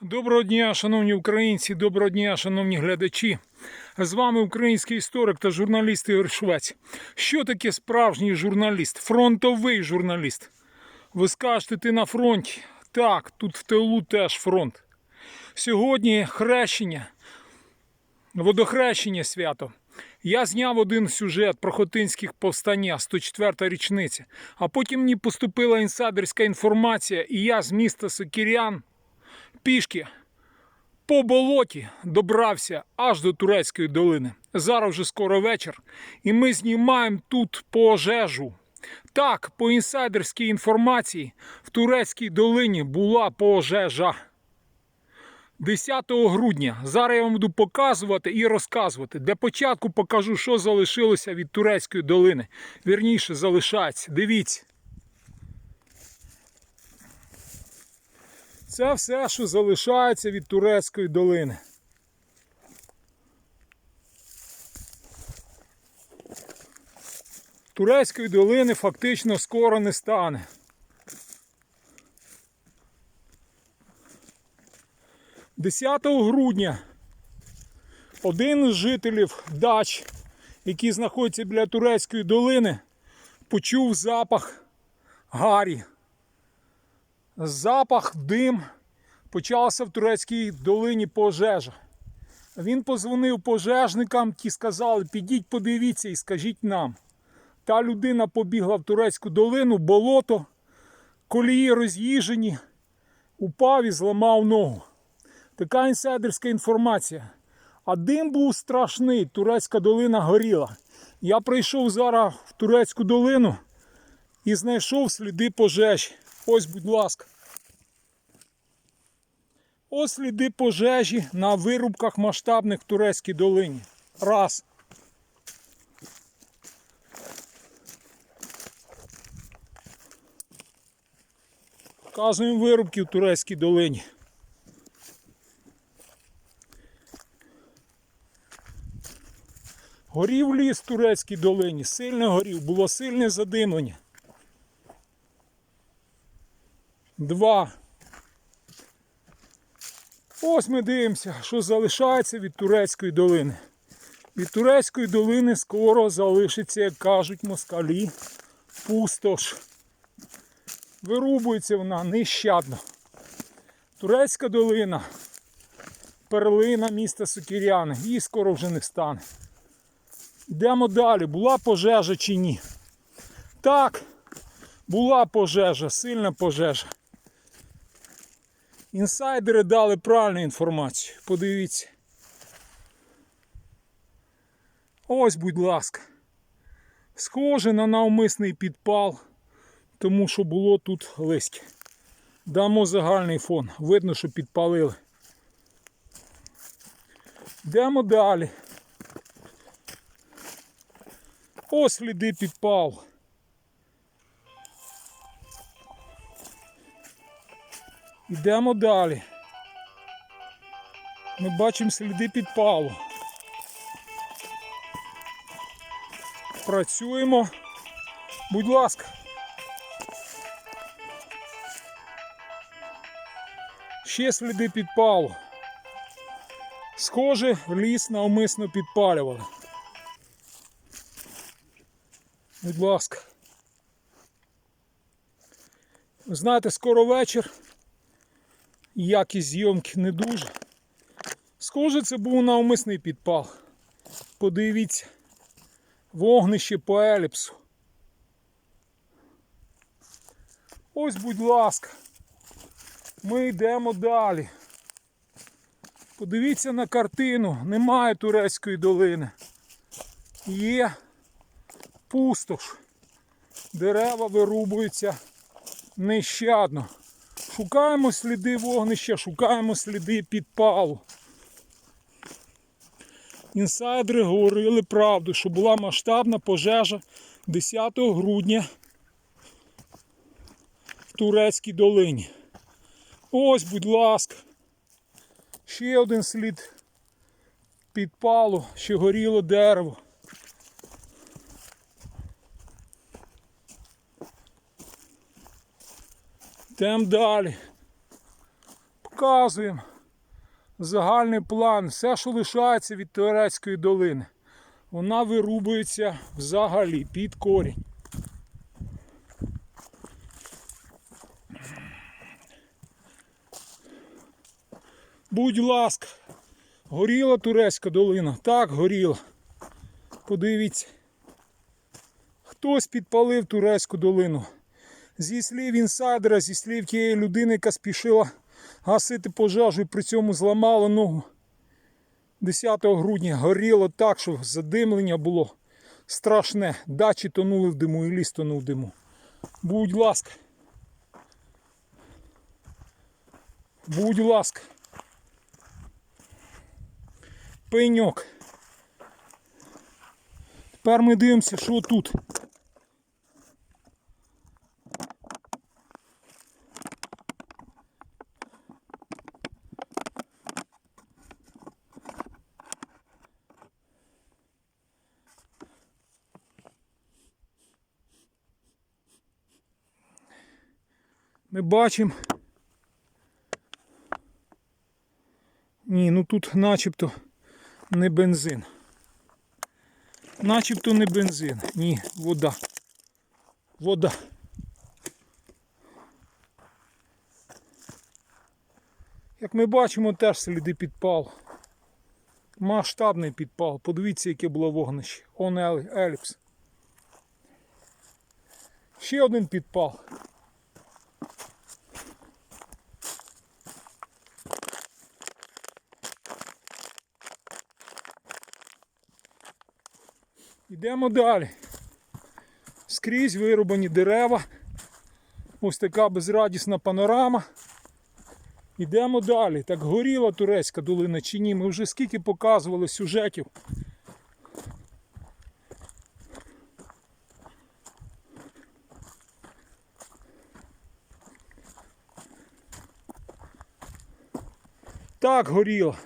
Доброго дня, шановні українці, доброго дня, шановні глядачі. З вами український історик та журналіст Ігор Швець. Що таке справжній журналіст? Фронтовий журналіст. Ви скажете, ти на фронті? Так, тут в тилу теж фронт. Сьогодні хрещення, водохрещення свято. Я зняв один сюжет про хотинських повстання, 104-та річниця. А потім мені поступила інсайдерська інформація, і я з міста Сокірян пішки по болоті добрався аж до турецької долини. Зараз вже скоро вечір, і ми знімаємо тут пожежу. Так, по інсайдерській інформації, в турецькій долині була пожежа. 10 грудня. Зараз я вам буду показувати і розказувати. Для початку покажу, що залишилося від турецької долини. Вірніше, залишається. Дивіться. Це все, що залишається від турецької долини. Турецької долини фактично скоро не стане. Десятого грудня один із жителів дач, які знаходяться біля турецької долини, почув запах гарі запах, дим. Почалася в турецькій долині пожежа. Він позвонив пожежникам, ті сказали, підіть подивіться і скажіть нам. Та людина побігла в турецьку долину, болото, колії роз'їжені, упав і зламав ногу. Така інсайдерська інформація. А дим був страшний, турецька долина горіла. Я прийшов зараз в турецьку долину і знайшов сліди пожежі. Ось, будь ласка. Ось сліди пожежі на вирубках масштабних в турецькій долині. Раз. Показуємо вирубки в турецькій долині. Горів ліс в турецькій долині, сильно горів, було сильне задимлення. Два. Ось ми дивимося, що залишається від турецької долини. Від турецької долини скоро залишиться, як кажуть москалі, пустош. Вирубується вона нещадно. Турецька долина, перлина міста Сокіряни. Її скоро вже не стане. Йдемо далі. Була пожежа чи ні? Так, була пожежа, сильна пожежа. Інсайдери дали правильну інформацію. Подивіться. Ось, будь ласка. Схоже на навмисний підпал, тому що було тут листя. Дамо загальний фон. Видно, що підпалили. Йдемо далі. Ось сліди підпалу. Йдемо далі. Ми бачимо сліди підпалу. Працюємо. Будь ласка. Ще сліди підпалу. Схоже, ліс навмисно підпалювали. Будь ласка. Ви знаєте, скоро вечір якість зйомки не дуже. Схоже, це був навмисний підпал. Подивіться, вогнище по еліпсу. Ось, будь ласка, ми йдемо далі. Подивіться на картину, немає турецької долини. Є пустош. Дерева вирубуються нещадно. Шукаємо сліди вогнища, шукаємо сліди підпалу. Інсайдери говорили правду, що була масштабна пожежа 10 грудня в Турецькій долині. Ось, будь ласка, ще один слід підпалу, ще горіло дерево. Йдемо далі. Показуємо загальний план. Все, що лишається від Турецької долини. Вона вирубується взагалі під корінь. Будь ласка, горіла турецька долина. Так, горіла. Подивіться. Хтось підпалив турецьку долину. Зі слів інсайдера, зі слів тієї людини, яка спішила гасити пожежу і при цьому зламала ногу. 10 грудня горіло так, що задимлення було страшне. Дачі тонули в диму і ліс тонув в диму. Будь ласка. Будь ласка. Пеньок. Тепер ми дивимося, що тут. Ми бачимо. Ні, ну тут начебто не бензин. Начебто не бензин. Ні, вода. Вода. Як ми бачимо, теж сліди підпалу. Масштабний підпал. Подивіться, яке було вогнище. Он ел- еліпс. Ще один підпал. Йдемо далі. Скрізь вирубані дерева. Ось така безрадісна панорама. Йдемо далі. Так горіла турецька долина чи ні? Ми вже скільки показували сюжетів. Так горіла.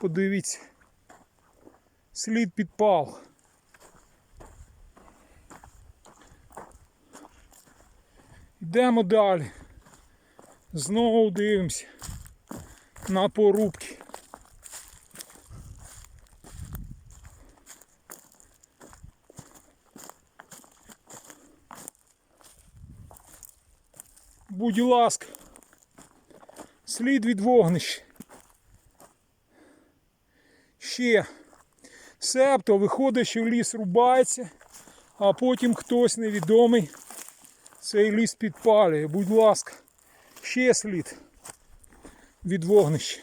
Подивіться. Слід підпал. Йдемо далі. Знову дивимося на порубки. Будь ласка, слід від вогнища. Ще. Себто виходить, що ліс рубається, а потім хтось невідомий цей ліс підпалює. Будь ласка, ще слід від вогнища.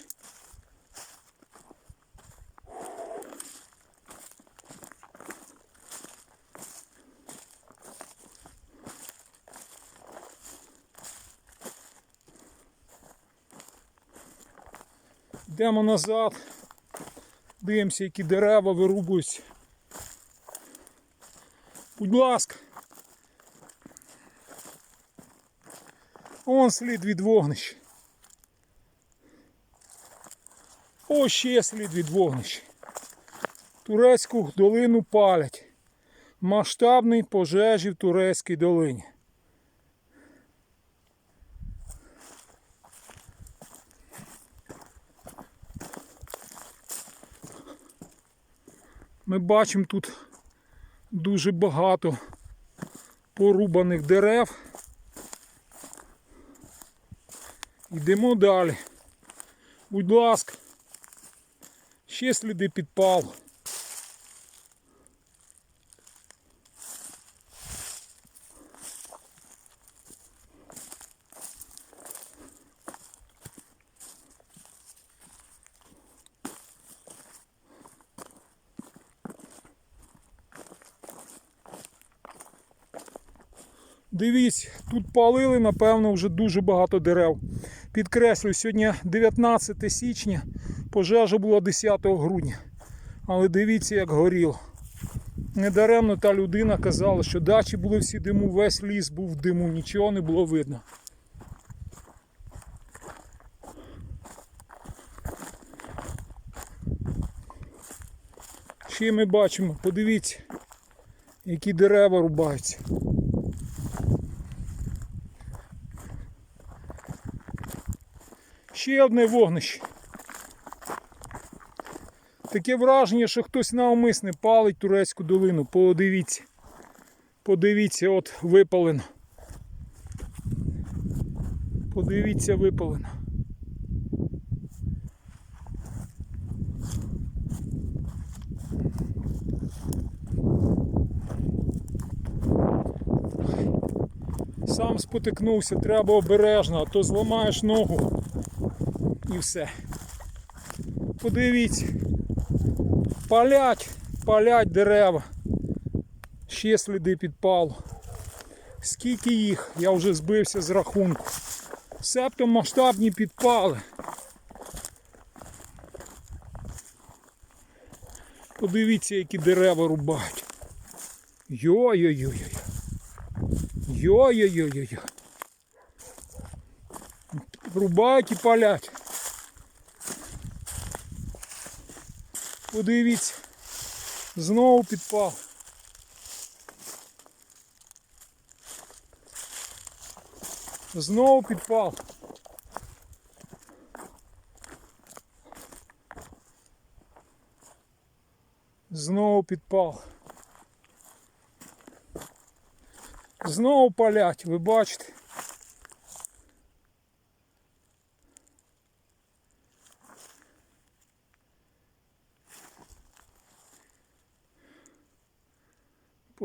Йдемо назад. Дивимося, які дерева вирубуються. Будь ласка. Вон слід від вогнища. Ось ще слід від вогнища. Турецьку долину палять. Масштабний пожежі в Турецькій долині. Ми бачимо тут дуже багато порубаних дерев. Йдемо далі. Будь ласка. Ще сліди підпалу. Дивіться, тут палили, напевно, вже дуже багато дерев. Підкреслюю, сьогодні 19 січня, пожежа була 10 грудня. Але дивіться, як горіло. Недаремно та людина казала, що дачі були всі диму, весь ліс був в диму, нічого не було видно. Ще ми бачимо, подивіться, які дерева рубаються. Ще одне вогнище. Таке враження, що хтось навмисне палить турецьку долину. Подивіться. Подивіться, от випалено. Подивіться, випалено. Сам спотикнувся, треба обережно, а то зламаєш ногу і все. Подивіться. Палять, палять дерева. Ще сліди підпалу. Скільки їх, я вже збився з рахунку. Себто масштабні підпали. Подивіться, які дерева рубають. Йой-йой-йой. Йой-йой-йой-йой. Рубають і палять. Подивіться. Знову підпал. Знову підпал. Знову підпал. Знову палять, ви бачите.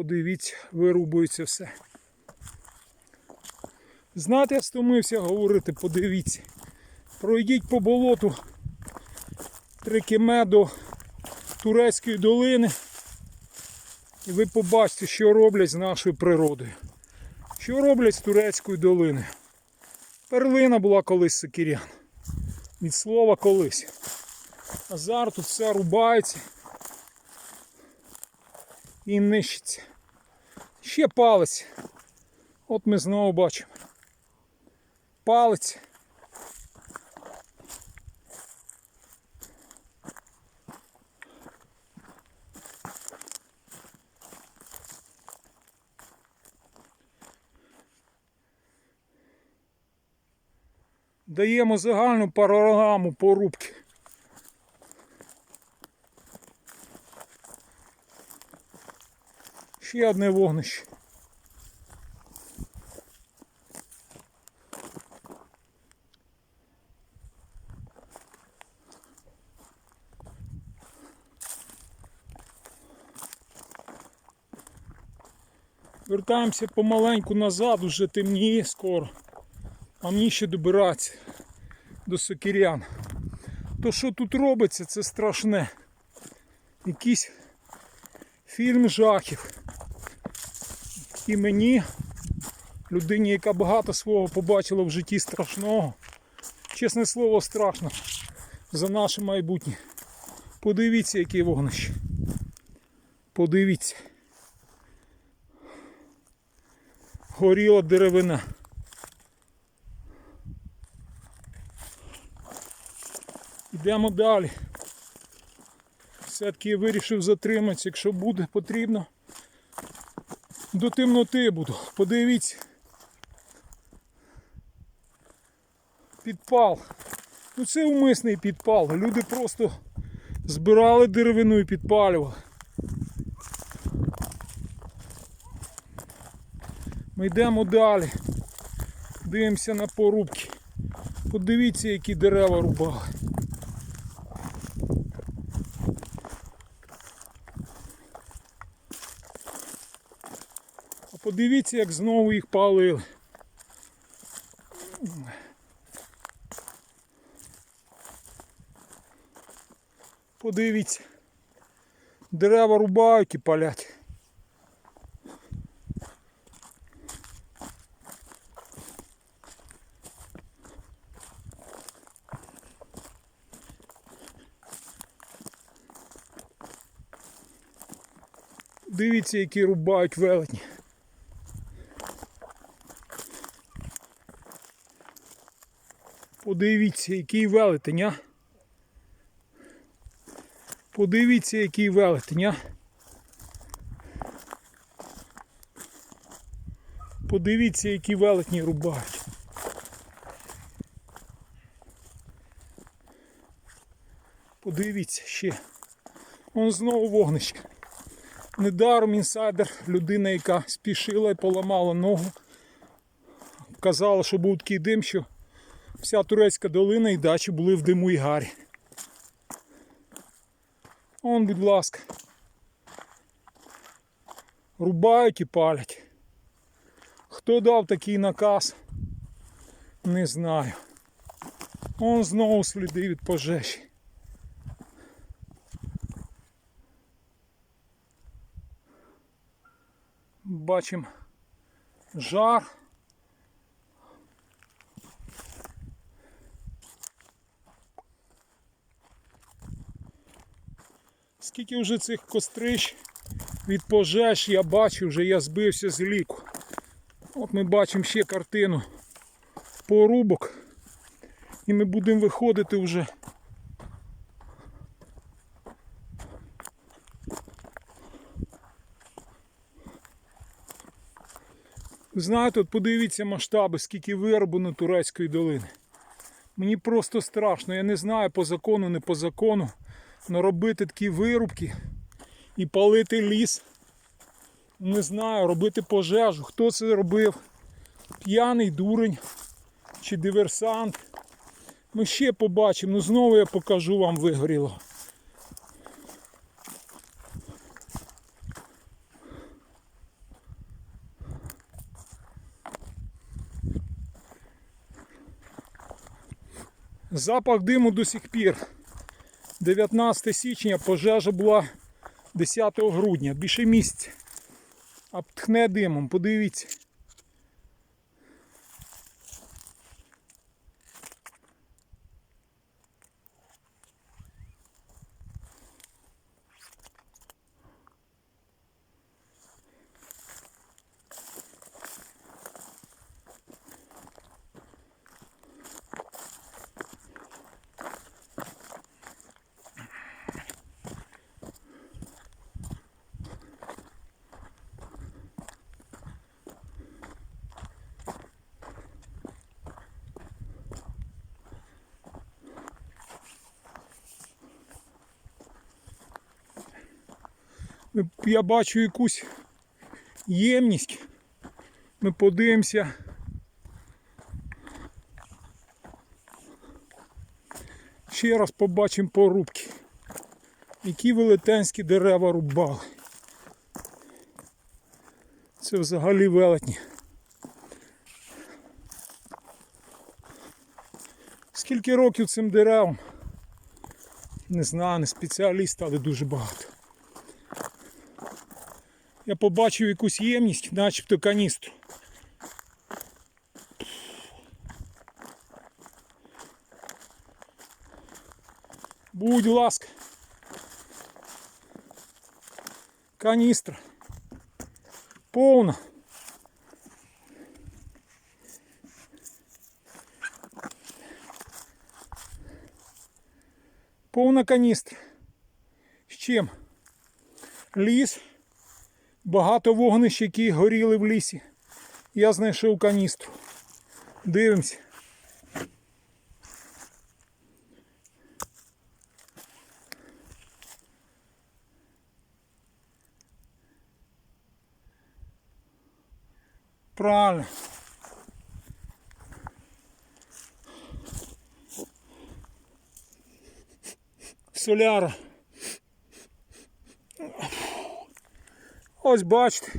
Подивіться, вирубується все. Знаєте, я стомився говорити, подивіться. Пройдіть по болоту Трикіме до Турецької долини. І ви побачите, що роблять з нашою природою. Що роблять з турецькою долиною. Перлина була колись сокирян. Від слова колись. А зараз тут все рубається і нищиться. Ще палець. От ми знову бачимо. Палець. Даємо загальну панораму порубки. Ще одне вогнище. Вертаємося помаленьку назад, уже темніє скоро. А мені ще добиратися до сокирян. То що тут робиться, це страшне. Якийсь фільм жахів. І мені, людині, яка багато свого побачила в житті страшного, чесне слово, страшно за наше майбутнє. Подивіться, яке вогнище. Подивіться. Горіла деревина. Йдемо далі. Все-таки я вирішив затриматися, якщо буде потрібно. До темноти буду. Подивіться. Підпал. Ну це умисний підпал. Люди просто збирали деревину і підпалювали. Ми йдемо далі. Дивимося на порубки. Подивіться, які дерева рубали. Подивіться, як знову їх палили. Подивіться. Дерева рубають і палять. Дивіться, які рубають велетні. Подивіться, який велетень, а? Подивіться, який велетень, а? Подивіться, які велетні рубають. Подивіться ще. Вон знову вогнище. Недаром інсайдер, людина, яка спішила і поламала ногу. Казала, що був такий дим, що вся турецька долина і дачі були в диму і гарі. Он, будь ласка. Рубають і палять. Хто дав такий наказ? Не знаю. Он знову сліди від пожежі. Бачимо жар. Скільки вже цих кострищ від пожеж я бачу, вже я збився з ліку. От ми бачимо ще картину порубок. І ми будемо виходити вже. Знаєте, от подивіться масштаби, скільки вироблено турецької долини. Мені просто страшно, я не знаю по закону, не по закону. Но робити такі вирубки і палити ліс. Не знаю, робити пожежу. Хто це робив? П'яний дурень чи диверсант. Ми ще побачимо. Ну знову я покажу вам вигоріло. Запах диму до сих пір. 19 січня пожежа була 10 грудня, більше місць, А тхне димом, подивіться. Я бачу якусь ємність. Ми подивимося. Ще раз побачимо порубки. Які велетенські дерева рубали. Це взагалі велетні. Скільки років цим деревам? Не знаю, не спеціаліст, але дуже багато. Я побачив якусь ємність, начебто каністру. Будь ласка. Каністра. Повна. Повна каністра. З чим? Ліс багато вогнищ, які горіли в лісі. Я знайшов каністру. Дивимося. Правильно. Соляра. Ось бачите.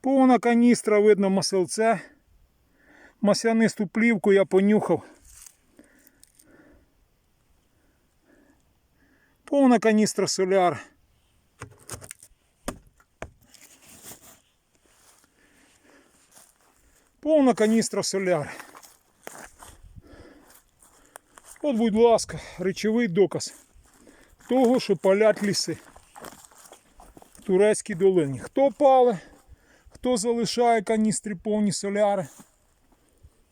Повна каністра, видно маселце. Маслянисту плівку я понюхав. Повна каністра соляр. Повна каністра соляр. От, будь ласка, речовий доказ того, що палять ліси турецькій долині. Хто пале, хто залишає каністри повні соляри,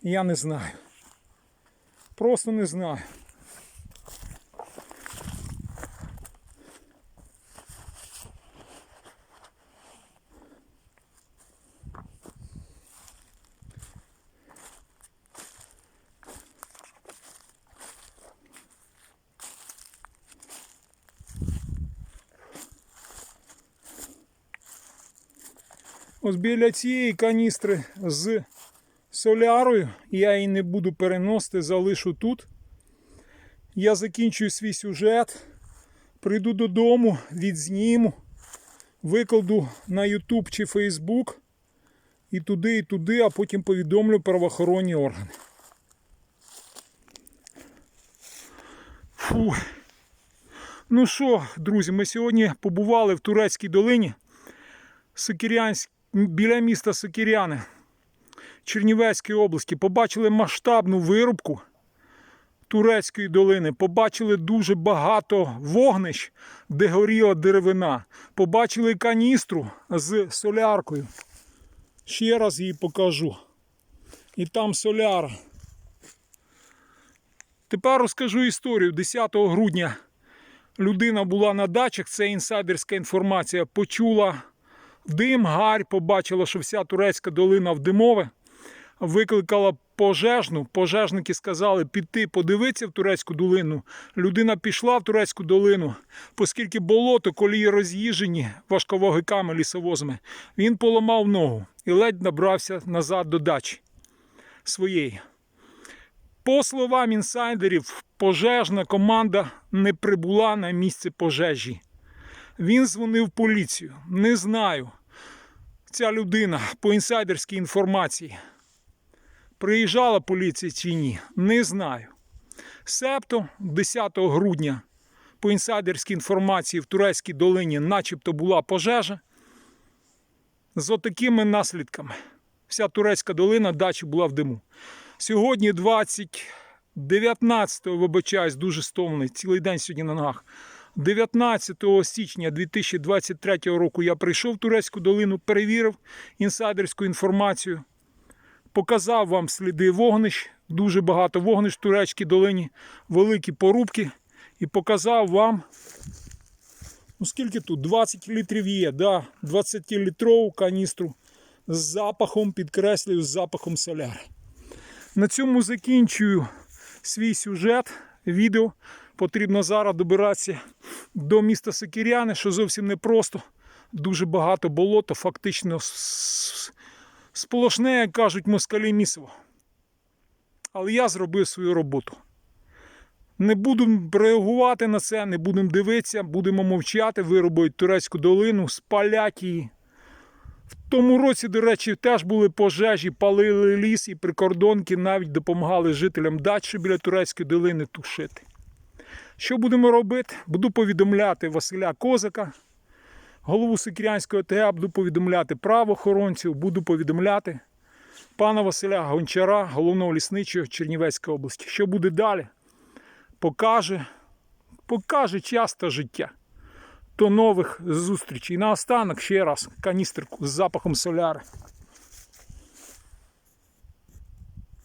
я не знаю. Просто не знаю. Ось біля цієї каністри з солярою, я її не буду переносити, залишу тут. Я закінчую свій сюжет, прийду додому, відзніму, викладу на YouTube чи Facebook і туди, і туди, а потім повідомлю правоохоронні органи. Фу. Ну що, друзі, ми сьогодні побували в Турецькій долині Сокирянськ... біля міста Сокиряни Чернівецької області. Побачили масштабну вирубку Турецької долини. Побачили дуже багато вогнищ, де горіла деревина. Побачили каністру з соляркою. Ще раз її покажу. І там соляра. Тепер розкажу історію. 10 грудня людина була на дачах, це інсайдерська інформація. Почула дим, гарь, побачила, що вся турецька долина в димове. Викликала пожежну. Пожежники сказали піти подивитися в турецьку долину. Людина пішла в турецьку долину, оскільки болото, колії роз'їжджені важковагиками лісовозами. Він поламав ногу і ледь набрався назад до дачі своєї. По словам інсайдерів, пожежна команда не прибула на місце пожежі. Він дзвонив поліцію. Не знаю. Ця людина по інсайдерській інформації. Приїжджала поліція чи ні, не знаю. Себто 10 грудня по інсайдерській інформації в Турецькій долині начебто була пожежа з отакими наслідками. Вся турецька долина дачі була в диму. Сьогодні 20, 19, вибачаюсь, дуже стомлений, цілий день сьогодні на ногах. 19 січня 2023 року я прийшов в Турецьку долину, перевірив інсайдерську інформацію, показав вам сліди вогнищ, дуже багато вогнищ в Турецькій долині, великі порубки, і показав вам, ну скільки тут, 20 літрів є, да, 20-літрову каністру з запахом, підкреслюю, з запахом соляри. На цьому закінчую свій сюжет, відео. Потрібно зараз добиратися до міста Сокиряни, що зовсім непросто. Дуже багато болота, фактично сполошне, як кажуть москалі місиво. Але я зробив свою роботу. Не будемо реагувати на це, не будемо дивитися, будемо мовчати, виробити турецьку долину, спалять її. В тому році, до речі, теж були пожежі, палили ліс і прикордонки навіть допомагали жителям дачі біля турецької долини тушити. Що будемо робити? Буду повідомляти Василя Козака, голову Сикірянського ОТГ, буду повідомляти правоохоронців, буду повідомляти пана Василя Гончара, головного лісничого Чернівецької області. Що буде далі? Покаже, покаже час життя. До нових зустрічей. І наостанок ще раз каністерку з запахом соляри.